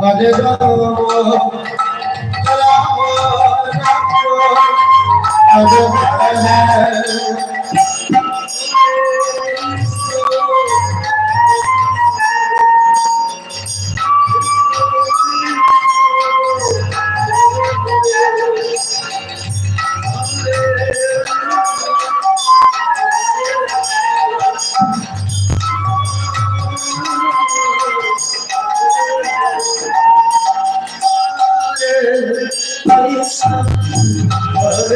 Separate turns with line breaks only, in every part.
Thank you.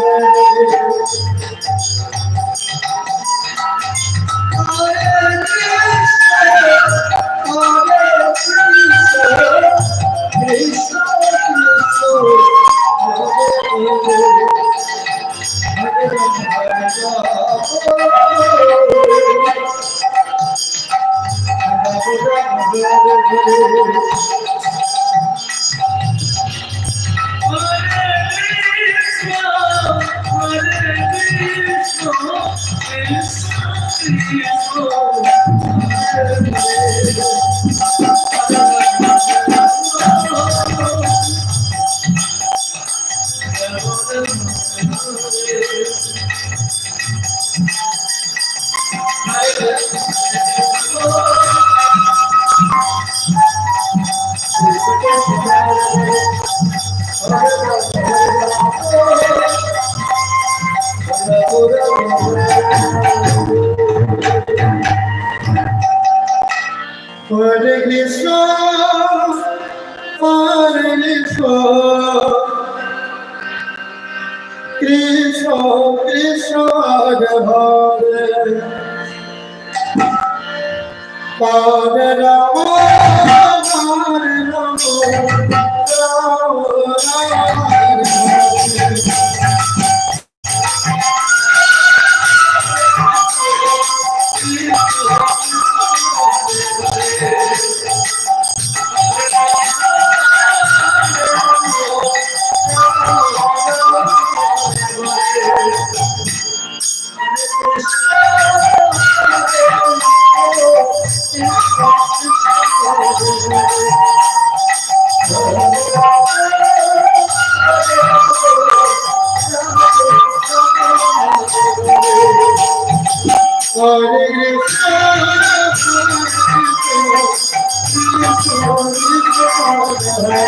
Thank you. Hare Hare Ram Ram Ram Ram
Hare Krishna,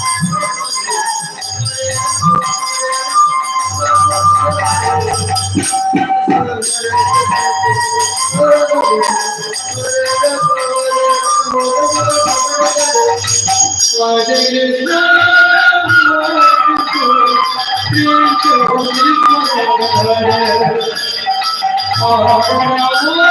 Hello.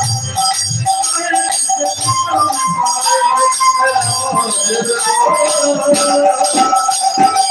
Hare Hare,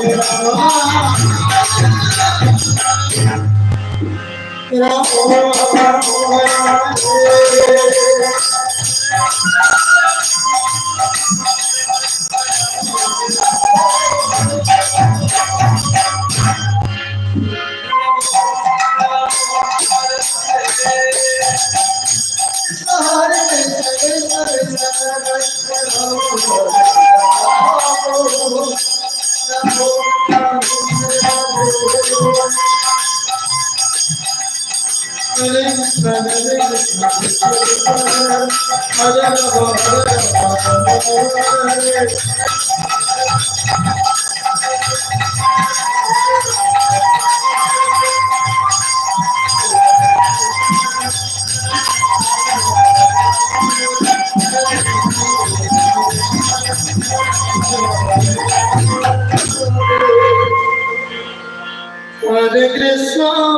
Thank you. Hare Cristo, Hare Krishna, Krishna Krishna, A Rama, Hare Rama,
Rama Hare. Hare Krishna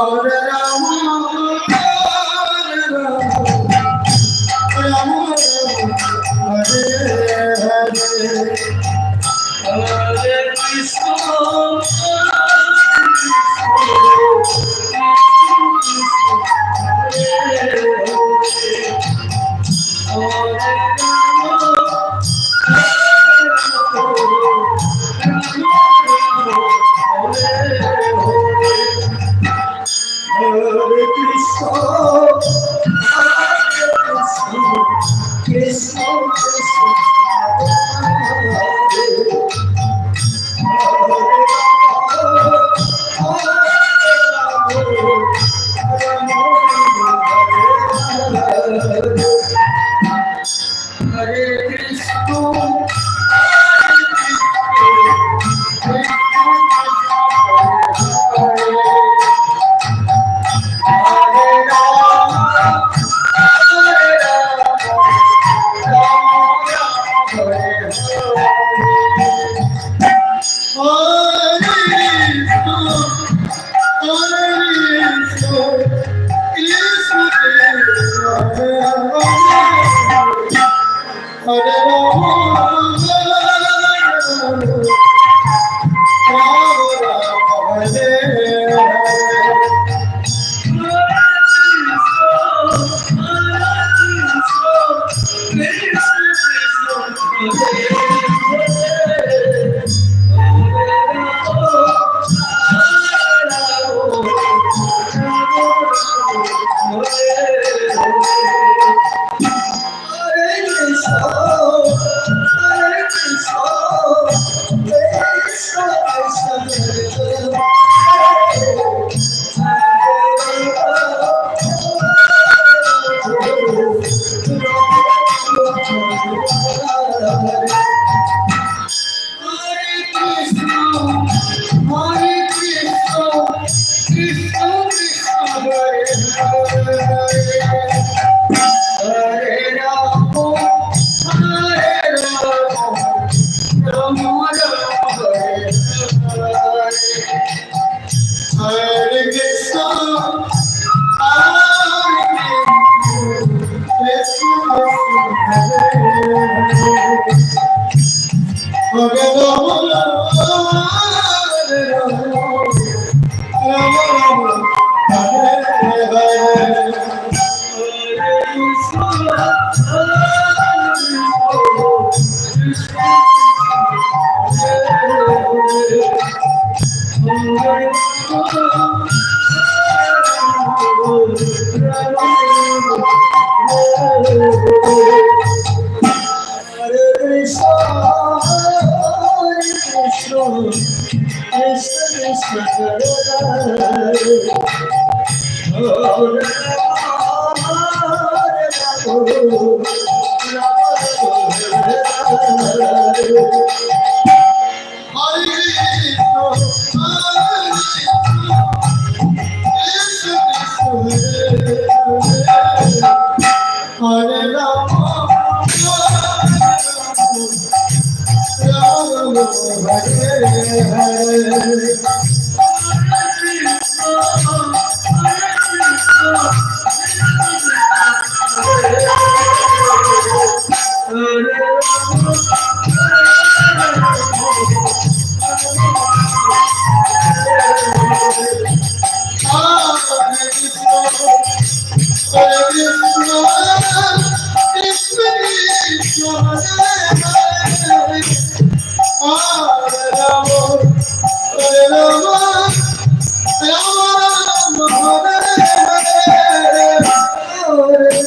Oh, Ram Hare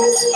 Hare